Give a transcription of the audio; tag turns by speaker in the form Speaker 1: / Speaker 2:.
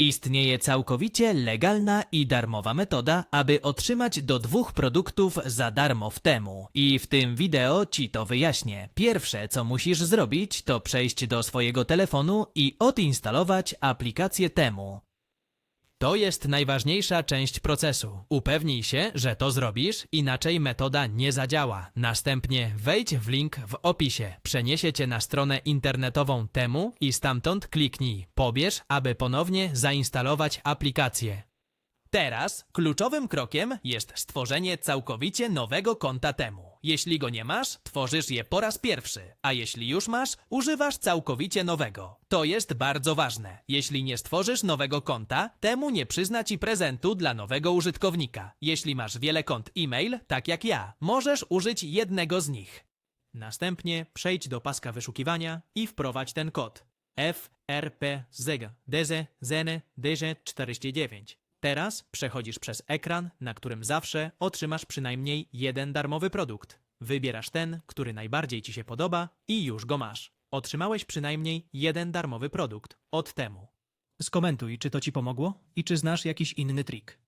Speaker 1: Istnieje całkowicie legalna i darmowa metoda, aby otrzymać do dwóch produktów za darmo w temu. I w tym wideo ci to wyjaśnię. Pierwsze, co musisz zrobić, to przejść do swojego telefonu i odinstalować aplikację temu. To jest najważniejsza część procesu. Upewnij się, że to zrobisz, inaczej metoda nie zadziała. Następnie wejdź w link w opisie. Przeniesie cię na stronę internetową temu i stamtąd kliknij pobierz, aby ponownie zainstalować aplikację. Teraz kluczowym krokiem jest stworzenie całkowicie nowego konta temu. Jeśli go nie masz, tworzysz je po raz pierwszy, a jeśli już masz, używasz całkowicie nowego. To jest bardzo ważne. Jeśli nie stworzysz nowego konta, temu nie przyzna ci prezentu dla nowego użytkownika. Jeśli masz wiele kont e-mail, tak jak ja, możesz użyć jednego z nich. Następnie przejdź do paska wyszukiwania i wprowadź ten kod FRPZG DZ ZN DZ49. Teraz przechodzisz przez ekran, na którym zawsze otrzymasz przynajmniej jeden darmowy produkt. Wybierasz ten, który najbardziej Ci się podoba i już go masz. Otrzymałeś przynajmniej jeden darmowy produkt od temu. Skomentuj, czy to Ci pomogło i czy znasz jakiś inny trik.